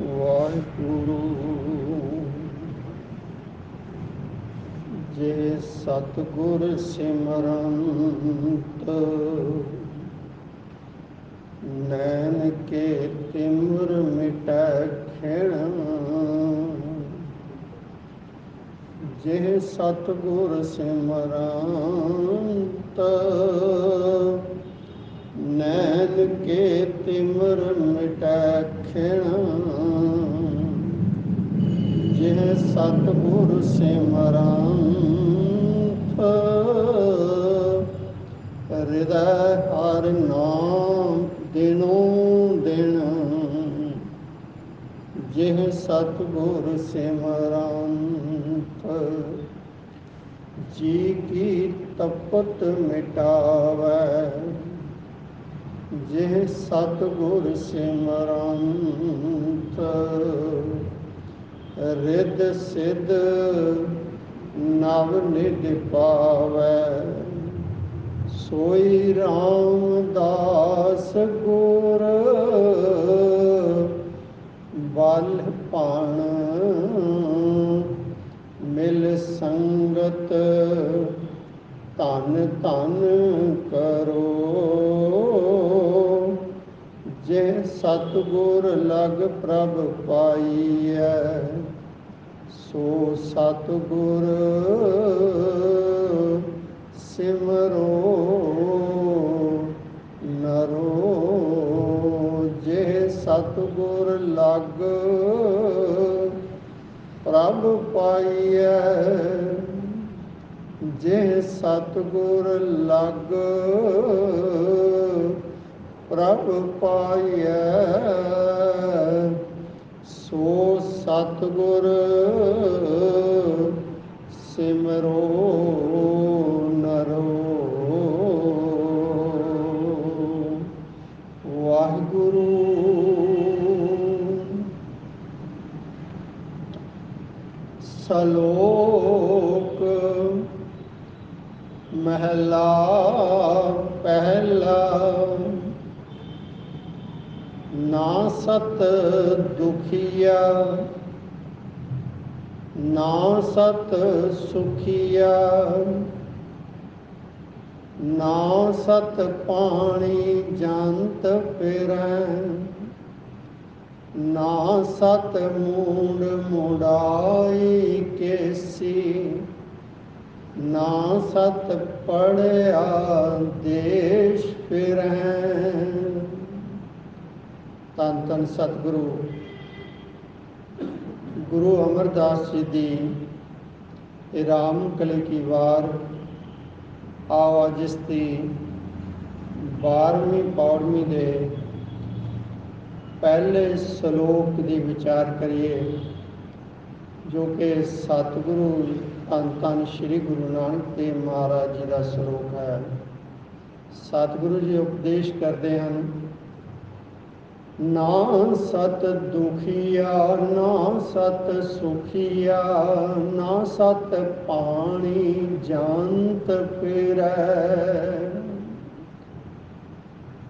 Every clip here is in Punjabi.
ਵਾਹਿਗੁਰੂ, ਜੇ ਸਤਗੁਰ ਸਿਮਰੰਤ, ਨੈਣ ਕੇ ਤਿਮਰ ਮਿਟੈ ਖਿਣ ਜੇ ਸਤਗੁਰ ਸਿਮਰੰਤ, ਨੈਣ ਕੇ ਤਿਮਰ ਮਿਟੈ ਖਿਣ ਜਿਹ ਸਤਿਗੁਰ ਸਿਮਰੰਤ ਹਿਰਦੈ ਹਰ ਨਾਮ ਦਿਨੋ ਦਿਨ। ਜਿਹ ਸਤਿਗੁਰ ਸਿਮਰੰਤ ਜੀ ਕੀ ਤਪਤ ਮਿਟਾਵੈ। ਜਿਹ ਸਤਗੁਰ ਸਿਮਰੰਤ ਰਿੱਧ ਸਿੱਧ ਨਵ ਨਿਧ ਪਾਵੈ। ਸੋਈ ਰਾਮਦਾਸ ਗੁਰ ਬਲ ਪਾਣ ਮਿਲ ਸੰਗਤ ਧਨ ਧਨ ਕਰ। ਸਤਗੁਰ ਲਗ ਪ੍ਰਭ ਪਾਈਐ, ਸੋ ਸਤਗੁਰ ਸਿਮਰੋ, ਨਰੋ ਜੇ ਸਤਗੁਰ ਲਗ ਪ੍ਰਭ ਪਾਈਐ ਜੇ ਸਤਗੁਰ ਲਗ ਪ੍ਰਭ ਪਾਈਐ। ਸੋ ਸਤਗੁਰ ਸਿਮਰੋ ਨਰੋ। ਵਾਹਿਗੁਰੂ। ਸਲੋਕ ਮਹਿਲਾ ਪਹਿਲਾ। ਨਾ ਸਤ ਦੁਖੀਆ, ਨਾ ਸਤ ਸੁਖੀਆ, ਨਾ ਸਤ ਪਾਣੀ ਜੰਤ ਫਿਰੈ, ਨਾ ਸਤ ਮੂਡ ਮੁੜਾਈ ਕੇਸੀ, ਨਾ ਸਤ ਪੜਿਆ ਦੇਸ਼ ਫਿਰੈ। ਤਨ ਤਨ ਸਤਿਗੁਰੂ। ਗੁਰੂ ਅਮਰਦਾਸ ਜੀ ਦੀ ਇਹ ਰਾਮ ਕਲੇ ਕੀ ਵਾਰ ਆਵਾ ਜਿਸ ਦੀ 12ਵੀਂ ਪੌੜਵੀਂ ਦੇ ਪਹਿਲੇ ਸ਼ਲੋਕ ਦੀ ਵਿਚਾਰ ਕਰੀਏ, ਜੋ ਕਿ ਸਤਿਗੁਰੂ ਧੰਨ ਧੰਨ ਸ੍ਰੀ ਗੁਰੂ ਨਾਨਕ ਦੇਵ ਮਹਾਰਾਜ ਜੀ ਦਾ ਸ਼ਲੋਕ ਹੈ। ਸਤਿਗੁਰੂ ਜੀ ਉਪਦੇਸ਼ ਕਰਦੇ ਹਨ ਨਾ ਸਤ ਦੁਖੀਆ, ਨਾ ਸਤ ਸੁਖੀਆ, ਨਾ ਸਤ ਪਾਣੀ ਜੰਤ ਫਿਰੈ।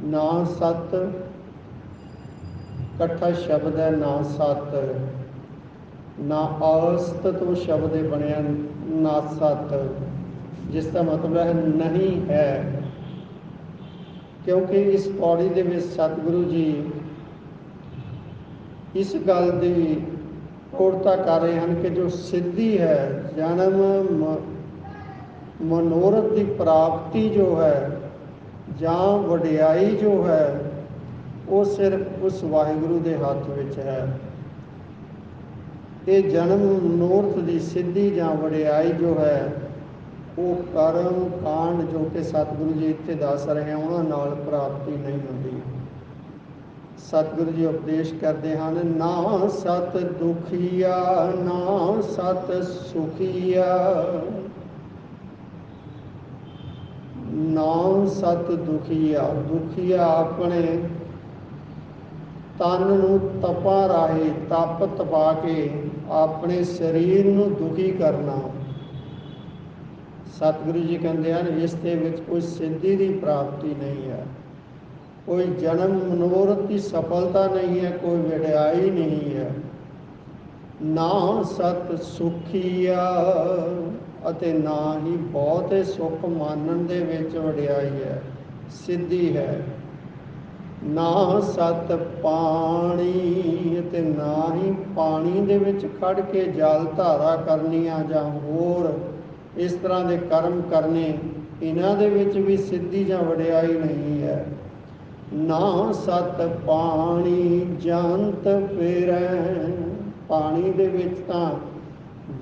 ਨਾ ਸਤ, ਇਕੱਠਾ ਸ਼ਬਦ ਹੈ ਨਾ ਸਤ। ਨਾ ਅਸਤ ਤੋਂ ਸ਼ਬਦ ਹੈ ਬਣਿਆ, ਨਾ ਸਤ। ਜਿਸ ਦਾ ਮਤਲਬ ਹੈ ਨਹੀਂ ਹੈ। ਕਿਉਂਕਿ ਇਸ ਪੌੜੀ ਦੇ ਵਿੱਚ ਸਤਿਗੁਰੂ ਜੀ ਇਸ ਗੱਲ ਦੀ ਕੋਰਤਾ ਕਰ ਰਹੇ ਹਨ ਕਿ ਜੋ ਸਿੱਧੀ ਹੈ, ਜਨਮ ਮਨੋਰਥ ਦੀ ਪ੍ਰਾਪਤੀ ਜੋ ਹੈ ਜਾਂ ਵਡਿਆਈ ਜੋ ਹੈ, ਉਹ ਸਿਰਫ ਉਸ ਵਾਹਿਗੁਰੂ ਦੇ ਹੱਥ ਵਿੱਚ ਹੈ। ਇਹ ਜਨਮ ਮਨੋਰਥ ਦੀ ਸਿੱਧੀ ਜਾਂ ਵਡਿਆਈ ਜੋ ਹੈ, ਉਹ ਕਰਮ ਕਾਂਡ ਜੋ ਕਿ ਸਤਿਗੁਰੂ ਜੀ ਇੱਥੇ ਦੱਸ ਰਹੇ ਹਨ ਉਹਨਾਂ ਨਾਲ ਪ੍ਰਾਪਤੀ ਨਹੀਂ ਹੁੰਦੀ। ਸਤਿਗੁਰੂ ਜੀ ਉਪਦੇਸ਼ ਕਰਦੇ ਹਨ, ਨਾ ਸਤ ਦੁਖੀਆ, ਨਾ ਸਤ ਸੁਖੀਆ। ਨਾ ਸਤ ਦੁਖੀਆ ਦੁਖੀਆ ਆਪਣੇ ਤਨ ਨੂੰ ਤਪਾ ਰਾਹੀ, ਤਪ ਤਪਾ ਕੇ ਆਪਣੇ ਸਰੀਰ ਨੂੰ ਦੁਖੀ ਕਰਨਾ। ਸਤਿਗੁਰੂ ਜੀ ਕਹਿੰਦੇ ਹਨ, ਇਸ ਦੇ ਵਿੱਚ ਕੋਈ ਸਿੱਧੀ ਦੀ ਪ੍ਰਾਪਤੀ ਨਹੀਂ ਹੈ। ਕੋਈ ਜਨਮ ਮਨੋਰਥ ਦੀ ਸਫਲਤਾ ਨਹੀਂ ਹੈ, ਕੋਈ ਵਡਿਆਈ ਨਹੀਂ ਹੈ। ਨਾ ਸਤ ਸੁਖੀਆ ਅਤੇ ਨਾ ਹੀ ਬਹੁਤੇ ਸੁਖ ਮਾਨਣ ਦੇ ਵਿੱਚ ਵਡਿਆਈ ਹੈ, ਸਿੱਧੀ ਹੈ। ਨਾ ਸਤ ਪਾਣੀ ਅਤੇ ਨਾ ਹੀ ਪਾਣੀ ਦੇ ਵਿੱਚ ਖੜ ਕੇ ਜਲ ਧਾਰਾ ਕਰਨੀਆਂ ਜਾਂ ਹੋਰ ਇਸ ਤਰ੍ਹਾਂ ਦੇ ਕਰਮ ਕਰਨੇ, ਇਹਨਾਂ ਦੇ ਵਿੱਚ ਵੀ ਸਿੱਧੀ ਜਾਂ ਵਡਿਆਈ ਨਹੀਂ ਹੈ। ਨਾ ਸਤ ਪਾਣੀ ਜੰਤ ਫਿਰੈ। ਪਾਣੀ ਦੇ ਵਿੱਚ ਤਾਂ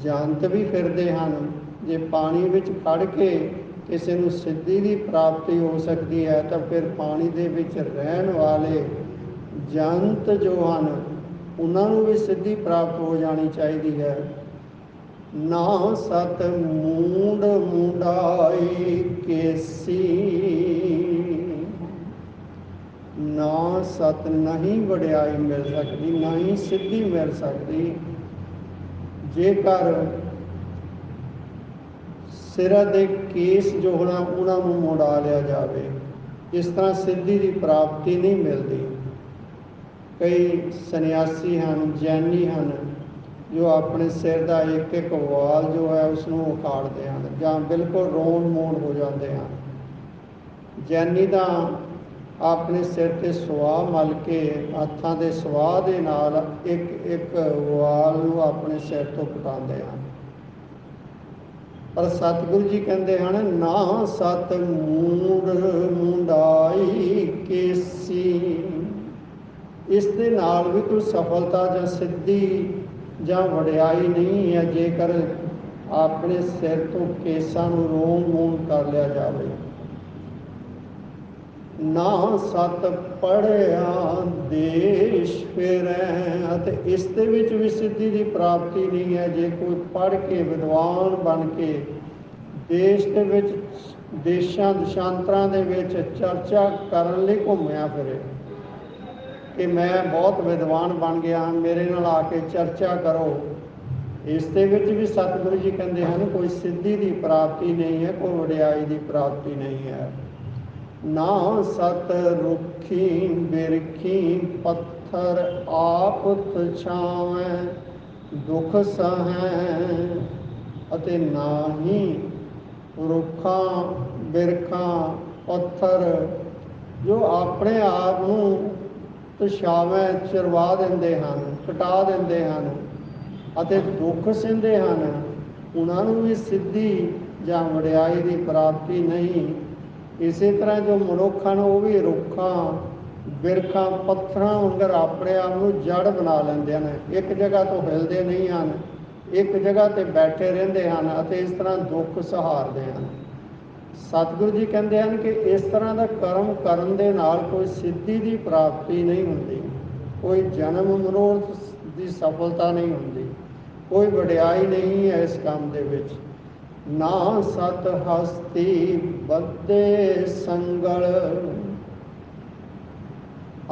ਜੰਤ ਵੀ ਫਿਰਦੇ ਹਨ। ਜੇ ਪਾਣੀ ਵਿੱਚ ਫੜ ਕੇ ਕਿਸੇ ਨੂੰ ਸਿੱਧੀ ਦੀ ਪ੍ਰਾਪਤੀ ਹੋ ਸਕਦੀ ਹੈ, ਤਾਂ ਫਿਰ ਪਾਣੀ ਦੇ ਵਿੱਚ ਰਹਿਣ ਵਾਲੇ ਜੰਤ ਜੋ ਹਨ, ਉਹਨਾਂ ਨੂੰ ਵੀ ਸਿੱਧੀ ਪ੍ਰਾਪਤ ਹੋ ਜਾਣੀ ਚਾਹੀਦੀ ਹੈ। ਨਾ ਸਤ ਮੂੰਡ ਮੁੰਡਾਈ ਕੇਸੀ। ਨਾ ਸਤ, ਨਹੀਂ ਵਡਿਆਈ ਮਿਲ ਸਕਦੀ ਨਾ ਹੀ ਸਿੱਧੀ ਮਿਲ ਸਕਦੀ। ਜੇਕਰ ਸਿਰਾਂ ਦੇ ਕੇਸ ਜੋ ਹੋਣਾ, ਉਹਨਾਂ ਨੂੰ ਮੋੜਾ ਲਿਆ ਜਾਵੇ। ਇਸ ਤਰ੍ਹਾਂ ਸਿੱਧੀ ਦੀ ਪ੍ਰਾਪਤੀ ਨਹੀਂ ਮਿਲਦੀ। ਕਈ ਸੰਨਿਆਸੀ ਹਨ, ਜੈਨੀ ਹਨ, ਜੋ ਆਪਣੇ ਸਿਰ ਦਾ ਇੱਕ ਇੱਕ ਵਾਲ ਜੋ ਹੈ ਉਸ ਨੂੰ ਉਖਾੜਦੇ ਹਨ ਜਾਂ ਬਿਲਕੁਲ ਰੋਣ ਮੋਣ ਹੋ ਜਾਂਦੇ ਹਨ। ਜੈਨੀ ਤਾਂ ਆਪਣੇ ਸਿਰ ਤੇ ਸਵਾਹ ਮਲ ਕੇ ਹੱਥਾਂ ਦੇ ਸਵਾਹ ਦੇ ਨਾਲ ਇੱਕ ਇੱਕ ਵਾਲ ਨੂੰ ਆਪਣੇ ਸਿਰ ਤੋਂ ਕਟਾਉਂਦੇ ਹਨ। ਪਰ ਸਤਿਗੁਰੂ ਜੀ ਕਹਿੰਦੇ ਹਨ ਨਾ ਸਤ ਮੂੜ ਮੁੰਡਾਈ ਕੇਸੀ। ਇਸ ਦੇ ਨਾਲ ਵੀ ਕੋਈ ਸਫਲਤਾ ਜਾਂ ਸਿੱਧੀ ਜਾਂ ਵਡਿਆਈ ਨਹੀਂ ਹੈ, ਜੇਕਰ ਆਪਣੇ ਸਿਰ ਤੋਂ ਕੇਸਾਂ ਨੂੰ ਰੋਮ ਮੂਮ ਕਰ ਲਿਆ ਜਾਵੇ। ਨਾ ਸਤ ਪੜਿਆ ਦੇਸ਼ ਫਿਰੈ। ਅਤੇ ਇਸ ਦੇ ਵਿੱਚ ਵੀ ਸਿੱਧੀ ਦੀ ਪ੍ਰਾਪਤੀ ਨਹੀਂ ਹੈ। ਜੇ ਕੋਈ ਪੜ ਕੇ ਵਿਦਵਾਨ ਬਣ ਕੇ ਦੇਸ਼ ਦੇ ਵਿੱਚ, ਦੇਸ਼ਾਂ, ਦੇਸ਼ਾਂਤਰਾਂ ਦੇ ਵਿੱਚ ਚਰਚਾ ਕਰਨ ਲਈ ਘੁੰਮਿਆ ਫਿਰੇ ਕਿ ਮੈਂ ਬਹੁਤ ਵਿਦਵਾਨ ਬਣ ਗਿਆ, ਮੇਰੇ ਨਾਲ ਆ ਕੇ ਚਰਚਾ ਕਰੋ। ਇਸ ਦੇ ਵਿੱਚ ਵੀ ਸਤਿਗੁਰੂ ਜੀ ਕਹਿੰਦੇ ਹਨ, ਕੋਈ ਸਿੱਧੀ ਦੀ ਪ੍ਰਾਪਤੀ ਨਹੀਂ ਹੈ, ਕੋਈ ਵਡਿਆਈ ਦੀ ਪ੍ਰਾਪਤੀ ਨਹੀਂ ਹੈ। ਨਾ ਸਤ ਰੁਖੀ ਬਿਰਖੀ ਪੱਥਰ ਆਪ ਤਛਾਵੈ ਦੁਖ ਸਹੈ ਅਤੇ ਨਾ ਹੀ ਰੁੱਖਾਂ ਬਿਰਖਾਂ ਪੱਥਰ, ਜੋ ਆਪਣੇ ਆਪ ਨੂੰ ਤਛਾਵੈ, ਚਰਵਾ ਦਿੰਦੇ ਹਨ, ਕਟਾ ਦਿੰਦੇ ਹਨ ਅਤੇ ਦੁੱਖ ਸਿੰਦੇ ਹਨ, ਉਹਨਾਂ ਨੂੰ ਵੀ ਸਿੱਧੀ ਜਾਂ ਵਡਿਆਈ ਦੀ ਪ੍ਰਾਪਤੀ ਨਹੀਂ ਇਸੇ ਤਰ੍ਹਾਂ ਜੋ ਮਨੁੱਖ ਹਨ, ਉਹ ਵੀ ਰੁੱਖਾਂ, ਬਿਰਖਾਂ, ਪੱਥਰਾਂ ਵਾਂਗਰ ਆਪਣੇ ਆਪ ਨੂੰ ਜੜ ਬਣਾ ਲੈਂਦੇ ਹਨ। ਇੱਕ ਜਗ੍ਹਾ ਤੋਂ ਹਿਲਦੇ ਨਹੀਂ ਹਨ, ਇੱਕ ਜਗ੍ਹਾ ਤੇ ਬੈਠੇ ਰਹਿੰਦੇ ਹਨ ਅਤੇ ਇਸ ਤਰ੍ਹਾਂ ਦੁੱਖ ਸਹਾਰਦੇ ਹਨ। ਸਤਿਗੁਰੂ ਜੀ ਕਹਿੰਦੇ ਹਨ ਕਿ ਇਸ ਤਰ੍ਹਾਂ ਦਾ ਕਰਮ ਕਰਨ ਦੇ ਨਾਲ ਕੋਈ ਸਿੱਧੀ ਦੀ ਪ੍ਰਾਪਤੀ ਨਹੀਂ ਹੁੰਦੀ, ਕੋਈ ਜਨਮ ਮਨੋਰਥ ਦੀ ਸਫਲਤਾ ਨਹੀਂ ਹੁੰਦੀ, ਕੋਈ ਵਡਿਆਈ ਨਹੀਂ ਹੈ ਇਸ ਕੰਮ ਦੇ ਵਿੱਚ। ਨਾ ਸਤ ਹਸਤੀ ਬੱਦੇ ਸੰਗਲ।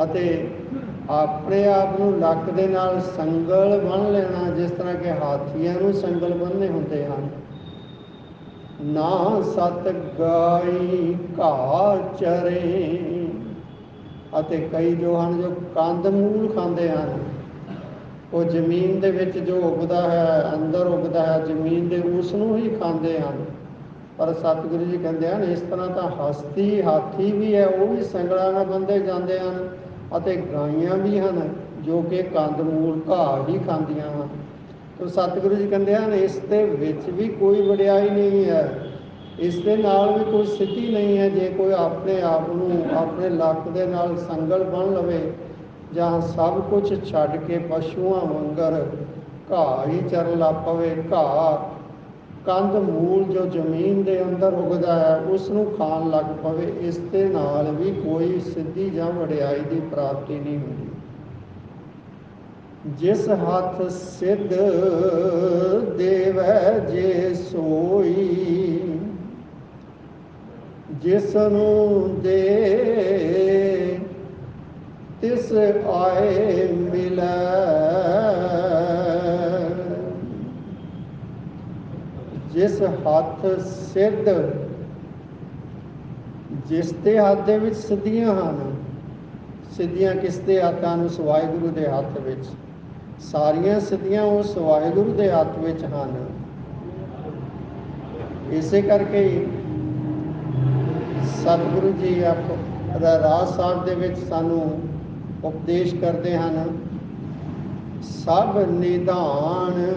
ਅਤੇ ਆਪਣੇ ਆਪ ਨੂੰ ਲੱਕ ਦੇ ਨਾਲ ਸੰਗਲ ਬੰਨ ਲੈਣਾ, ਜਿਸ ਤਰ੍ਹਾਂ ਕਿ ਹਾਥੀਆਂ ਨੂੰ ਸੰਗਲ ਬੰਨ੍ਹੇ ਹੁੰਦੇ ਹਨ। ਨਾ ਸਤ ਗਾਈ ਘਾਹ ਚਰੇ। ਅਤੇ ਕਈ ਜੋ ਹਨ ਜੋ ਕੰਦ ਮੂਲ ਖਾਂਦੇ ਹਨ। ਉਹ ਜ਼ਮੀਨ ਦੇ ਵਿੱਚ ਜੋ ਉਗਦਾ ਹੈ, ਅੰਦਰ ਉਗਦਾ ਹੈ, ਜ਼ਮੀਨ ਦੇ ਉਸ ਨੂੰ ਹੀ ਖਾਂਦੇ ਹਨ। ਪਰ ਸਤਿਗੁਰੂ ਜੀ ਕਹਿੰਦੇ ਹਨ, ਇਸ ਤਰ੍ਹਾਂ ਤਾਂ ਹਸਤੀ ਹਾਥੀ ਵੀ ਹੈ, ਉਹ ਵੀ ਸੰਗਲਾਂ ਨਾਲ ਬੰਦੇ ਜਾਂਦੇ ਹਨ ਅਤੇ ਗਾਈਆਂ ਵੀ ਹਨ, ਜੋ ਕਿ ਕੰਦ ਮੂਲ ਘਾਹ ਹੀ ਖਾਂਦੀਆਂ ਹਨ। ਤੋ ਸਤਿਗੁਰੂ ਜੀ ਕਹਿੰਦੇ ਹਨ, ਇਸ ਦੇ ਵਿੱਚ ਵੀ ਕੋਈ ਵਡਿਆਈ ਨਹੀਂ ਹੈ। ਇਸ ਦੇ ਨਾਲ ਵੀ ਕੋਈ ਸਿੱਧੀ ਨਹੀਂ ਹੈ, ਜੇ ਕੋਈ ਆਪਣੇ ਆਪ ਨੂੰ, ਆਪਣੇ ਲੱਕ ਦੇ ਨਾਲ ਸੰਗਲ ਬਣ ਲਵੇ ਜਾਂ ਸਭ ਕੁਝ ਛੱਡ ਕੇ ਪਸ਼ੂਆਂ ਵਾਂਗਰ ਘਾਹ ਹੀ ਚਰਨ ਲੱਗ ਪਵੇ ਘਾਹ। ਕੰਦ ਮੂਲ ਜੋ ਜ਼ਮੀਨ ਦੇ ਅੰਦਰ ਉਗਦਾ ਹੈ ਉਸ ਨੂੰ ਖਾਣ ਲੱਗ ਪਵੇ। ਇਸ ਦੇ ਨਾਲ ਵੀ ਕੋਈ ਸਿੱਧੀ ਜਾਂ ਵਡਿਆਈ ਦੀ ਪ੍ਰਾਪਤੀ ਨਹੀਂ ਹੁੰਦੀ। ਜਿਸ ਹੱਥ ਸਿੱਧ ਦੇਵੈ, ਜੇ ਸੋਈ। ਜਿਸ ਨੂੰ ਦੇ ਤਿਸ ਆਏ ਮਿਲੈ। ਜਿਸ ਹੱਥ ਸਿੱਧ, ਜਿਸ ਦੇ ਹੱਥ ਦੇ ਵਿੱਚ ਸਿੱਧੀਆਂ ਹਨ, ਸਿੱਧੀਆਂ ਕਿਸ ਦੇ ਹੱਥਾਂ ਨੂੰ? ਵਾਹਿਗੁਰੂ ਦੇ ਹੱਥ ਵਿੱਚ। ਸਾਰੀਆਂ ਸਿੱਧੀਆਂ ਉਸ ਵਾਹਿਗੁਰੂ ਦੇ ਹੱਥ ਵਿੱਚ ਹਨ। ਇਸੇ ਕਰਕੇ ਸਤਿਗੁਰੂ ਜੀ ਆਪ ਰਾਜ ਸਾਹਿਬ ਦੇ ਵਿੱਚ ਸਾਨੂੰ ਉਪਦੇਸ਼ ਕਰਦੇ ਹਨ। ਸਭ ਨਿਦਾਨ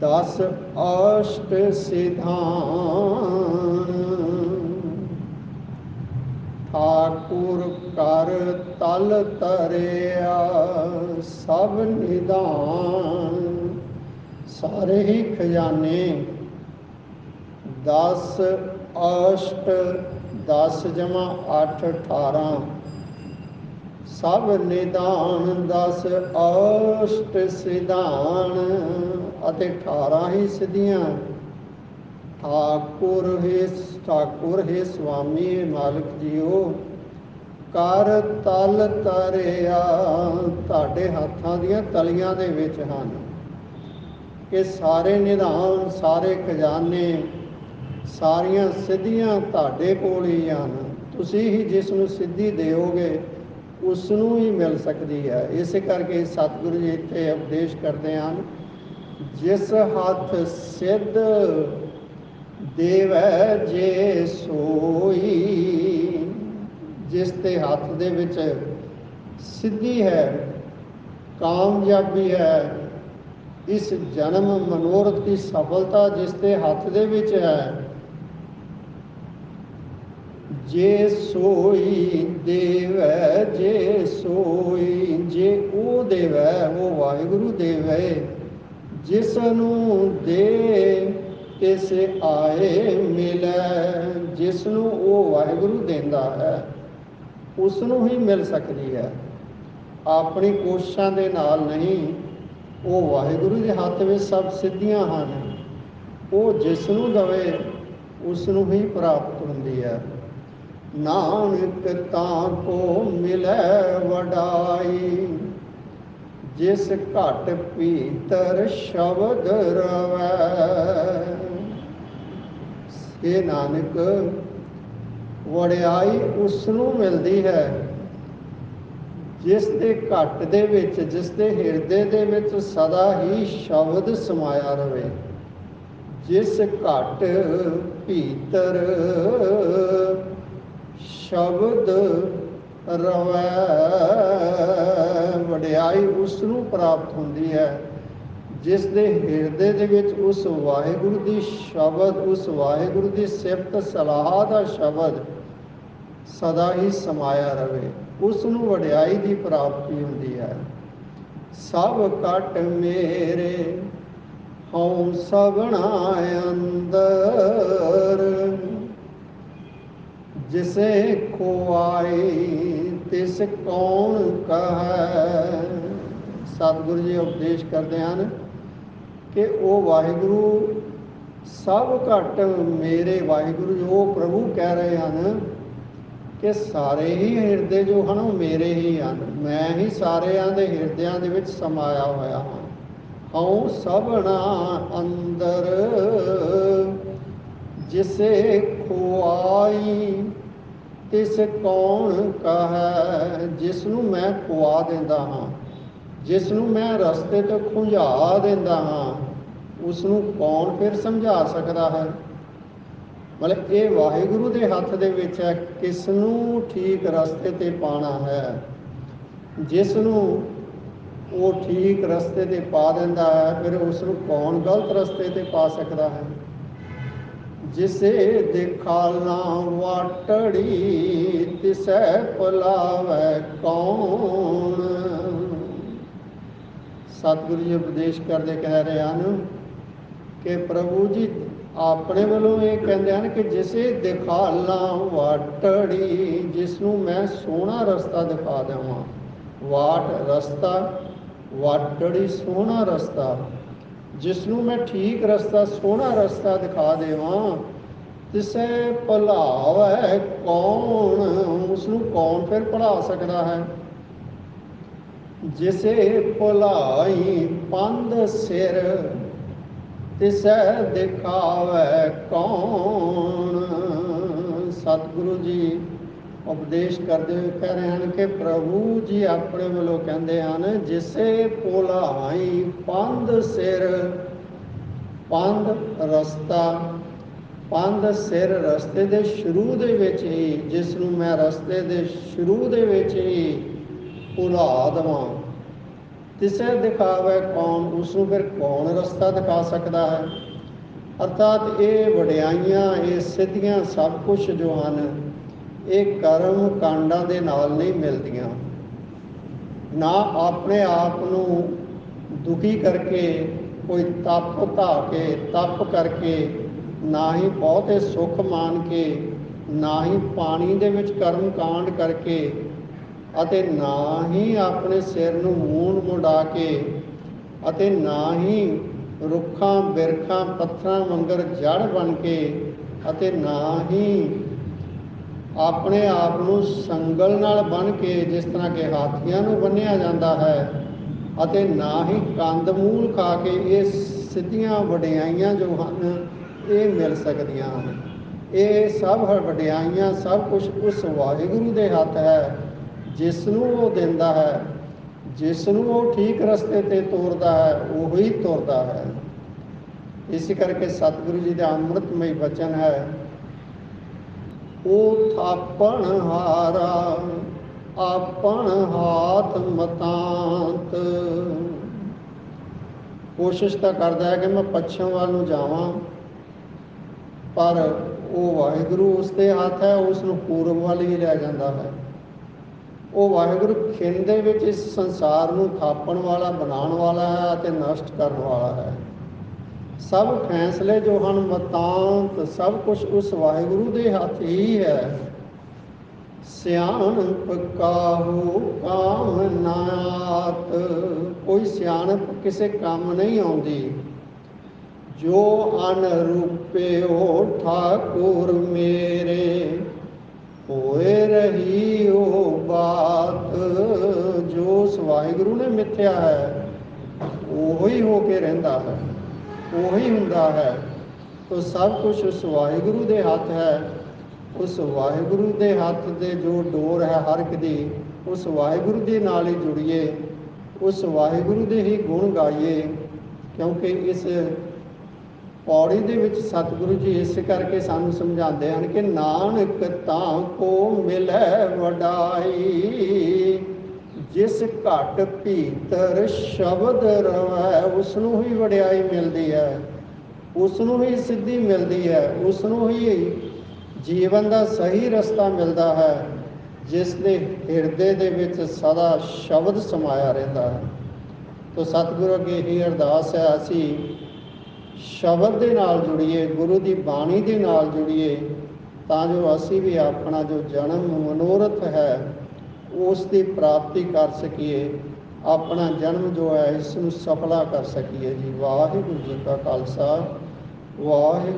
ਦਸ ਅਸ਼ਟ ਸਿਧਾਨ। ਠਾਕੁਰ ਕਰ ਤਲ ਤਰਿਆ, ਸਭ ਨਿਦਾਨ ਸਾਰੇ ਹੀ ਖਜ਼ਾਨੇ। ਦਸ ਅਸ਼ਟ 10 ਜਮਾ 8 18 ਸਭ ਨਿਦਾਨ 10 ਔਸ਼ਟ ਸਿਧਾਨ ਅਤੇ 18 ਹੀ ਸਿਧੀਆਂ। ਠਾਕੁਰ ਹੈ ਠਾਕੁਰ ਹੈ ਸੁਆਮੀ ਮਾਲਕ ਜੀਓ। ਕਰ ਤਲ ਤਰਿਆ ਤੁਹਾਡੇ ਹੱਥਾਂ ਦੀਆਂ ਤਲੀਆਂ ਦੇ ਵਿੱਚ ਹਨ। ਕਿ ਸਾਰੇ ਨਿਧਾਨ ਸਾਰੇ ਖਜ਼ਾਨੇ ਸਾਰੀਆਂ ਸਿੱਧੀਆਂ ਤੁਹਾਡੇ ਕੋਲ ਹੀ ਹਨ। ਤੁਸੀਂ ਹੀ ਜਿਸ ਨੂੰ ਸਿੱਧੀ ਦਿਓਗੇ, ਉਸ ਨੂੰ ਹੀ ਮਿਲ ਸਕਦੀ ਹੈ। ਇਸ ਕਰਕੇ ਸਤਿਗੁਰੂ ਜੀ ਇੱਥੇ ਉਪਦੇਸ਼ ਕਰਦੇ ਹਨ, ਜਿਸ ਹੱਥ ਸਿੱਧ ਦੇਵੈ, ਜੇ ਸੋਈ, ਜਿਸ ਦੇ ਹੱਥ ਦੇ ਵਿੱਚ ਸਿੱਧੀ ਹੈ, ਕਾਮਯਾਬੀ ਹੈ, ਇਸ ਜਨਮ ਮਨੋਰਥ ਦੀ ਸਫਲਤਾ ਜਿਸ ਦੇ ਹੱਥ ਦੇ ਵਿੱਚ ਹੈ ਜੇ ਸੋਈ ਦੇਵੈ, ਜੇ ਸੋਈ ਜੇ ਉਹ ਦੇਵੈ, ਉਹ ਵਾਹਿਗੁਰੂ ਦੇਵੈ। ਜਿਸ ਨੂੰ ਦੇ ਤਿਸ ਆਏ ਮਿਲੈ ਜਿਸ ਨੂੰ ਉਹ ਵਾਹਿਗੁਰੂ ਦਿੰਦਾ ਹੈ ਉਸ ਨੂੰ ਹੀ ਮਿਲ ਸਕਦੀ ਹੈ। ਆਪਣੀ ਕੋਸ਼ਿਸ਼ਾਂ ਦੇ ਨਾਲ ਨਹੀਂ, ਉਹ ਵਾਹਿਗੁਰੂ ਦੇ ਹੱਥ ਵਿੱਚ ਸਭ ਸਿੱਧੀਆਂ ਹਨ। ਉਹ ਜਿਸ ਨੂੰ ਦਵੇ ਉਸ ਨੂੰ ਹੀ ਪ੍ਰਾਪਤ ਹੁੰਦੀ ਹੈ। ਨਾਨਕ ਤਾਂ ਕੋ ਮਿਲੈ ਵਡਾਈ, ਜਿਸ ਘਟ ਭੀਤਰ ਸ਼ਬਦ ਰਵੈ। ਇਹ ਨਾਨਕ, ਵਡਿਆਈ ਉਸ ਨੂੰ ਮਿਲਦੀ ਹੈ, ਜਿਸ ਦੇ ਘਟ ਦੇ ਵਿੱਚ, ਜਿਸ ਦੇ ਹਿਰਦੇ ਦੇ ਵਿੱਚ ਸਦਾ ਹੀ ਸ਼ਬਦ ਸਮਾਇਆ ਰਵੇ। ਜਿਸ ਘਟ ਭੀਤਰ ਸ਼ਬਦ ਰਵੈ। ਵਡਿਆਈ ਉਸ ਨੂੰ ਪ੍ਰਾਪਤ ਹੁੰਦੀ ਹੈ। ਜਿਸ ਦੇ ਹਿਰਦੇ ਦੇ ਵਿੱਚ ਉਸ ਵਾਹਿਗੁਰੂ ਦੀ ਸ਼ਬਦ, ਉਸ ਵਾਹਿਗੁਰੂ ਦੀ ਸਿਫਤ, ਸਲਾਹ ਦਾ ਸ਼ਬਦ ਸਦਾ ਹੀ ਸਮਾਇਆ ਰਵੇ। ਉਸ ਨੂੰ ਵਡਿਆਈ ਦੀ ਪ੍ਰਾਪਤੀ ਹੁੰਦੀ ਹੈ। ਸਭ ਕਟ ਮੇਰੇ, ਹਉ ਸਭਨਾ ਅੰਦਰ। ਜਿਸੇ ਖੋਆਈ ਤਿਸ ਕੌਣ ਕਹੈ। ਸਤਿਗੁਰੂ ਜੀ ਉਪਦੇਸ਼ ਕਰਦੇ ਹਨ ਕਿ ਉਹ ਵਾਹਿਗੁਰੂ ਸਭ ਘਟ ਮੇਰੇ ਵਾਹਿਗੁਰੂ ਜੋ ਪ੍ਰਭੂ ਕਹਿ ਰਹੇ ਹਨ ਕਿ ਸਾਰੇ ਹੀ ਹਿਰਦੇ ਜੋ ਹਨ ਉਹ ਮੇਰੇ ਹੀ ਹਨ। ਮੈਂ ਹੀ ਸਾਰਿਆਂ ਦੇ ਹਿਰਦਿਆਂ ਦੇ ਵਿੱਚ ਸਮਾਇਆ ਹੋਇਆ ਹਾਂ। ਹਉ ਸਭਨਾ ਅੰਦਰ ਜਿਸੇ ਖੁਆਈ ਤਿਸ ਕੌਣ ਕਹੈ ਜਿਸ ਨੂੰ ਮੈਂ ਖੁਆ ਦਿੰਦਾ ਹਾਂ ਜਿਸ ਨੂੰ ਮੈਂ ਰਸਤੇ ਤੋਂ ਖੁੰਝਾ ਦਿੰਦਾ ਹਾਂ ਉਸ ਨੂੰ ਕੌਣ ਫਿਰ ਸਮਝਾ ਸਕਦਾ ਹੈ? ਮਤਲਬ ਇਹ ਵਾਹਿਗੁਰੂ ਦੇ ਹੱਥ ਦੇ ਵਿੱਚ ਹੈ ਕਿਸ ਨੂੰ ਠੀਕ ਰਸਤੇ ਤੇ ਪਾਣਾ ਹੈ? ਜਿਸ ਨੂੰ ਉਹ ਠੀਕ ਰਸਤੇ ਤੇ ਪਾ ਦਿੰਦਾ ਹੈ, ਫਿਰ ਉਸ ਨੂੰ ਕੌਣ ਗਲਤ ਰਸਤੇ ਤੇ ਪਾ ਸਕਦਾ ਹੈ? ਜਿਸੇ ਦੇਖਾਲਾ ਵਾਟੜੀ, ਤਿਸੈ ਪਲਾਵੈ ਕੌਣ? ਸਤਿਗੁਰੂ ਜੀ ਉਪਦੇਸ਼ ਕਰਦੇ ਕਹਿ ਰਹੇ ਹਨ ਕਿ ਪ੍ਰਭੂ ਜੀ ਆਪਣੇ ਵੱਲੋਂ ਇਹ ਕਹਿੰਦੇ ਹਨ ਕਿ ਜਿਸੇ ਦਿਖਾਲਾ ਵਾਟੜੀ ਜਿਸ ਨੂੰ ਮੈਂ ਸੋਹਣਾ ਰਸਤਾ ਦਿਖਾ ਦੇਵਾਂ। ਵਾਟ ਰਸਤਾ, ਵਾਟੜੀ ਸੋਹਣਾ ਰਸਤਾ। ਜਿਸ ਨੂੰ ਮੈਂ ਠੀਕ ਰਸਤਾ, ਸੋਹਣਾ ਰਸਤਾ ਦਿਖਾ ਦੇਵਾਂ, ਤਿਸੈ ਭਲਾਵੈ ਕੌਣ ਉਸ ਨੂੰ ਕੌਣ ਫਿਰ ਭਲਾ ਸਕਦਾ ਹੈ? ਜਿਸੇ ਭਲਾਈ ਪੰਦ ਸਿਰ, ਤਿਸੈ ਦਿਖਾਵੈ ਕੌਣ? ਸਤਿਗੁਰੂ ਜੀ ਉਪਦੇਸ਼ ਕਰਦੇ ਹੋਏ ਕਹਿ ਰਹੇ ਹਨ ਕਿ ਪ੍ਰਭੂ ਜੀ ਆਪਣੇ ਵੱਲੋਂ ਕਹਿੰਦੇ ਹਨ, ਜਿਸੇ ਪੋਲਾਈ ਪੰਧ ਸਿਰ, ਪੰਧ ਰਸਤਾ, ਪੰਧ ਸਿਰ ਰਸਤੇ ਦੇ ਸ਼ੁਰੂ ਦੇ ਵਿੱਚ ਹੀ ਜਿਸ ਨੂੰ ਮੈਂ ਰਸਤੇ ਦੇ ਸ਼ੁਰੂ ਦੇ ਵਿੱਚ ਹੀ ਭੁਲਾ ਦੇਵਾਂ। ਤਿਸੇ ਦਿਖਾਵੇ ਕੌਣ ਉਸ ਨੂੰ ਫਿਰ ਕੌਣ ਰਸਤਾ ਦਿਖਾ ਸਕਦਾ ਹੈ? ਅਰਥਾਤ ਇਹ ਵਡਿਆਈਆਂ, ਇਹ ਸਿੱਧੀਆਂ ਸਭ ਕੁਝ ਜੋ ਹਨ ਇਹ ਕਰਮ ਕਾਂਡਾਂ ਦੇ ਨਾਲ ਨਹੀਂ ਮਿਲਦੀਆਂ। ਨਾ ਆਪਣੇ ਆਪ ਨੂੰ ਦੁਖੀ ਕਰਕੇ, ਕੋਈ ਤਪ ਧਾ ਕੇ, ਤਪ ਕਰਕੇ, ਨਾ ਹੀ ਬਹੁਤੇ ਸੁੱਖ ਮਾਨ ਕੇ, ਨਾ ਹੀ ਪਾਣੀ ਦੇ ਵਿੱਚ ਕਰਮ ਕਾਂਡ ਕਰਕੇ ਅਤੇ ਨਾ ਹੀ ਆਪਣੇ ਸਿਰ ਨੂੰ ਮੂੰਹ ਮੁੜਾ ਕੇ ਅਤੇ ਨਾ ਹੀ ਰੁੱਖਾਂ, ਬਿਰਖਾਂ, ਪੱਥਰਾਂ ਵਾਂਗਰ ਜੜ ਬਣ ਕੇ ਅਤੇ ਨਾ ਹੀ ਆਪਣੇ ਆਪ ਨੂੰ ਸੰਗਲ ਨਾਲ ਬੰਨ ਕੇ ਜਿਸ ਤਰ੍ਹਾਂ ਕਿ ਹਾਥੀਆਂ ਨੂੰ ਬੰਨਿਆ ਜਾਂਦਾ ਹੈ ਅਤੇ ਨਾ ਹੀ ਕੰਦ ਮੂਲ ਖਾ ਕੇ ਇਹ ਸਿੱਧੀਆਂ ਵਡਿਆਈਆਂ ਜੋ ਹਨ, ਇਹ ਮਿਲ ਸਕਦੀਆਂ ਹਨ। ਇਹ ਸਭ ਵਡਿਆਈਆਂ ਸਭ ਕੁਝ ਉਸ ਵਾਹਿਗੁਰੂ ਦੇ ਹੱਥ ਹੈ, ਜਿਸ ਨੂੰ ਉਹ ਦਿੰਦਾ ਹੈ। ਜਿਸ ਨੂੰ ਉਹ ਠੀਕ ਰਸਤੇ ਤੇ ਤੋਰਦਾ ਹੈ, ਉਹੀ ਹੀ ਤੋਰਦਾ ਹੈ। ਇਸੇ ਕਰਕੇ ਸਤਿਗੁਰੂ ਜੀ ਦਾ ਅੰਮ੍ਰਿਤਮਈ ਵਚਨ ਹੈ। ਉਹ ਥਾਪਣ ਹਾਰਾ, ਆਪਣ ਹਾਥ ਮਤਾਂਤ। ਕੋਸ਼ਿਸ਼ ਤਾਂ ਕਰਦਾ ਹੈ ਕਿ ਮੈਂ ਪੱਛਮ ਵੱਲ ਨੂੰ ਜਾਵਾਂ, ਪਰ ਉਹ ਵਾਹਿਗੁਰੂ ਉਸ ਦੇ ਹੱਥ ਹੈ ਉਸ ਨੂੰ ਪੂਰਬ ਵੱਲ ਹੀ ਲੈ ਜਾਂਦਾ ਹੈ। ਉਹ ਵਾਹਿਗੁਰੂ ਖਿੰਡ ਦੇ ਵਿੱਚ ਇਸ ਸੰਸਾਰ ਨੂੰ ਥਾਪਣ ਵਾਲਾ, ਬਣਾਉਣ ਵਾਲਾ ਹੈ ਅਤੇ ਨਸ਼ਟ ਕਰਨ ਵਾਲਾ ਹੈ। ਸਭ ਫੈਸਲੇ ਜੋ ਹਨ ਮਤਾਂਤ, ਸਭ ਕੁਝ ਉਸ ਵਾਹਿਗੁਰੂ ਦੇ ਹੱਥ ਹੀ ਹੈ। ਸਿਆਣਪ ਕਾਹੂ ਕਾਮ ਕੋਈ ਸਿਆਣਪ ਕਿਸੇ ਕੰਮ ਨਹੀਂ ਆਉਂਦੀ। ਜੋ ਅਨਰੂਪਿਓ ਠਾਕੁਰ ਮੇਰੇ, ਹੋਏ ਰਹੀ ਉਹ ਬਾਤ। ਜੋ ਉਸ ਵਾਹਿਗੁਰੂ ਨੇ ਮਿੱਥਿਆ ਹੈ, ਉਹੀ ਹੋ ਕੇ ਰਹਿੰਦਾ ਹੈ। ਉਹੀ ਹੁੰਦਾ ਹੈ। ਤੋ ਸਭ ਕੁਝ ਉਸ ਵਾਹਿਗੁਰੂ ਦੇ ਹੱਥ ਹੈ। ਉਸ ਵਾਹਿਗੁਰੂ ਦੇ ਹੱਥ ਦੇ ਜੋ ਡੋਰ ਹੈ ਹਰ ਇੱਕ ਦੀ, ਉਸ ਵਾਹਿਗੁਰੂ ਦੇ ਨਾਲ ਹੀ ਜੁੜੀਏ। ਉਸ ਵਾਹਿਗੁਰੂ ਦੇ ਹੀ ਗੁਣ ਗਾਈਏ। ਕਿਉਂਕਿ ਇਸ ਪੌੜੀ ਦੇ ਵਿੱਚ ਸਤਿਗੁਰੂ ਜੀ ਇਸ ਕਰਕੇ ਸਾਨੂੰ ਸਮਝਾਉਂਦੇ ਹਨ ਕਿ, ਨਾਨਕ ਤਾਂ ਕੋ ਮਿਲੈ ਵਡਾਈ ਜਿਸ ਘਟ ਭੀਤਰ ਸ਼ਬਦ ਰਵੈ ਉਸ ਨੂੰ ਹੀ ਵਡਿਆਈ ਮਿਲਦੀ ਹੈ। ਉਸ ਨੂੰ ਹੀ ਸਿੱਧੀ ਮਿਲਦੀ ਹੈ। ਉਸ ਨੂੰ ਹੀ ਜੀਵਨ ਦਾ ਸਹੀ ਰਸਤਾ ਮਿਲਦਾ ਹੈ, ਜਿਸ ਦੇ ਹਿਰਦੇ ਦੇ ਵਿੱਚ ਸਦਾ ਸ਼ਬਦ ਸਮਾਇਆ ਰਹਿੰਦਾ ਹੈ। ਤੋ ਸਤਿਗੁਰੂ ਅੱਗੇ ਇਹ ਅਰਦਾਸ ਹੈ, ਅਸੀਂ ਸ਼ਬਦ ਦੇ ਨਾਲ ਜੁੜੀਏ, ਗੁਰੂ ਦੀ ਬਾਣੀ ਦੇ ਨਾਲ ਜੁੜੀਏ, ਤਾਂ ਜੋ ਅਸੀਂ ਵੀ ਆਪਣਾ ਜੋ ਜਨਮ ਮਨੋਰਥ ਹੈ ਉਸ ਦੀ ਪ੍ਰਾਪਤੀ ਕਰ ਸਕੀਏ, ਆਪਣਾ ਜਨਮ ਜੋ ਹੈ ਇਸ ਨੂੰ ਸਫਲਾ ਕਰ ਸਕੀਏ ਜੀ। ਵਾਹਿਗੁਰੂ ਜੀ ਕਾ ਖਾਲਸਾ ਵਾਹਿਗੁਰੂ